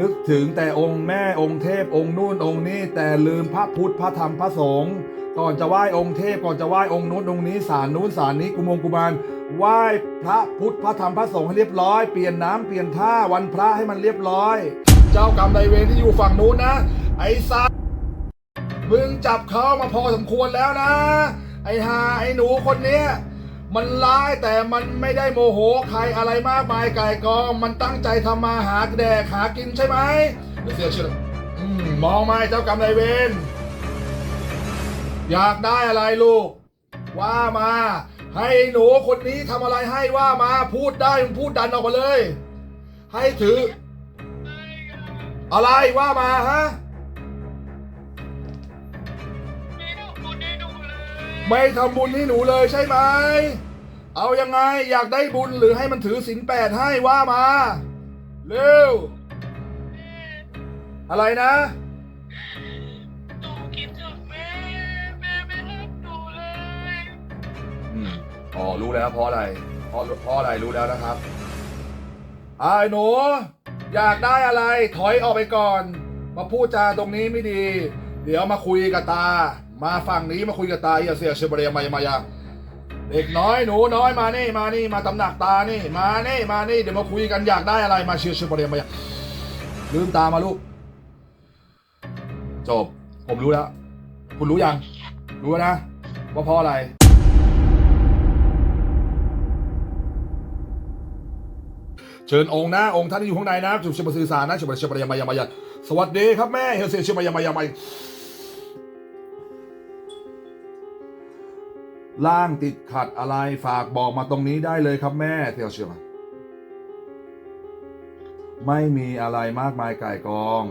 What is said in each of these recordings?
นึกถึงแต่องค์แม่องค์เทพองค์นู่นองค์นี้ แต่ลืมพระพุทธพระธรรมพระสงฆ์ก่อนจะไหว้องค์เทพก่อนจะไหว้องค์นู้นองค์นี้ศาลนู้นศาลนี้กุมงกุมารไหว้พระพุทธพระธรรมพระสงฆ์ให้เรียบร้อยเปลี่ยนน้ำเปลี่ยนท่าวันพระให้มันเรียบร้อย เจ้ากรรมนายเวรที่อยู่ฝั่งนู้นนะ ไอ้สัสมึงจับเขามาพอสมควรแล้วนะ ไอ้หาไอ้หนูคนเนี้ย มันร้ายแต่มันไม่ได้โมโหใครอะไรมากมายไก่กอง มันตั้งใจทำมาหาแดกหากินใช่ไหมเดี๋ยเสียชื่อมมองไหมเจ้ากรรมนายเวรอยากได้อะไรลูก ว่ามา ให้หนูคนนี้ทำอะไรให้ว่ามาพูดได้พูดดันออกมาเลย ให้ถือ อะไรว่ามาฮะ ไม่ทำบุญให้หนูเลยใช่ไหม เอายังไงอยากได้บุญหรือให้มันถือศีลแปดให้ว่ามา เร็ว อะไรนะ หนูคิดถึงแม่ แม่ไม่รักหนูเลยอืมอ๋อรู้แล้วเพราะอะไร เพราะเพราะอะไรรู้แล้วนะครับไอ้หนู อยากได้อะไรถอยออกไปก่อน มาพูดจาตรงนี้ไม่ดี เดี๋ยวมาคุยกับตา มาฝั่งนี้มาคุยกับตาอย่าเสียเชบเรียมายามายาเด็กน้อยหนูน้อยมานี่มานี่มาตำหนักตานี่มานี่มานี่เดี๋ยวมาคุยกันอยากได้อะไรมาเชียร์เชบเรียมายาลืมตามาลูกจบผมรู้แล้ว คุณรู้ยัง รู้แล้วนะว่าเพราะอะไรเชิญองค์นะองค์ท่านที่อยู่ข้างในนะจุบเชบสื่อสารนะเชบเชบยามายามายาสวัสดีครับแม่เฮลเซเชบยามายามาย ล่างติดขัดอะไรฝากบอกมาตรงนี้ได้เลยครับแม่เทียวเชื่อมไม่มีอะไรมากมายก่ายกอง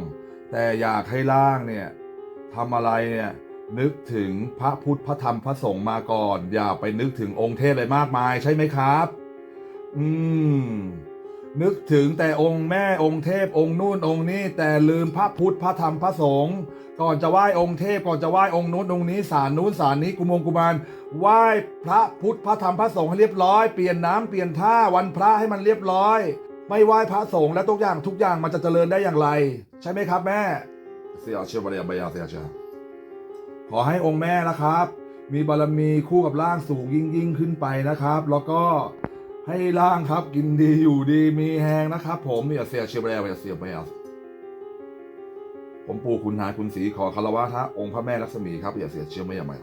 แต่อยากให้ล่างเนี่ยทำอะไรเนี่ยนึกถึงพระพุทธพระธรรมพระสงฆ์มาก่อน อย่าไปนึกถึงองค์เทพอะไรมากมายใช่ไหมครับ อืม นึกถึงแต่องค์แม่องค์เทพองค์นู่นองค์นี้แต่ลืมพระพุทธพระธรรมพระสงฆ์ก่อนจะไหว้องค์เทพก่อนจะไหว้องค์นู้นองค์นี้ศาลนู้นศาลนี้กุมงกุมารไหว้พระพุทธพระธรรมพระสงฆ์ให้เรียบร้อยเปลี่ยนน้ำเปลี่ยนท่าวันพระให้มันเรียบร้อย ไม่ไหว้พระสงฆ์และทุกอย่างทุกอย่างมันจะเจริญได้อย่างไร ใช่ไหมครับแม่เสียเชื่อบริยาบยาเสียเชื่อขอให้องค์แม่นะครับ มีบารมีคู่กับร่างสูงยิ่งยิ่งขึ้นไปนะครับ แล้วก็ ให้ร่างครับ กินดีอยู่ดีมีแหงนะครับ ผมอย่าเสียเชียบแล้วอย่าเสียไปอะผมปู่คุณหายคุณศรีขอคารวะทะองค์พระแม่ลักษมีครับอย่าเสียเชื่อไม่อย่าไม่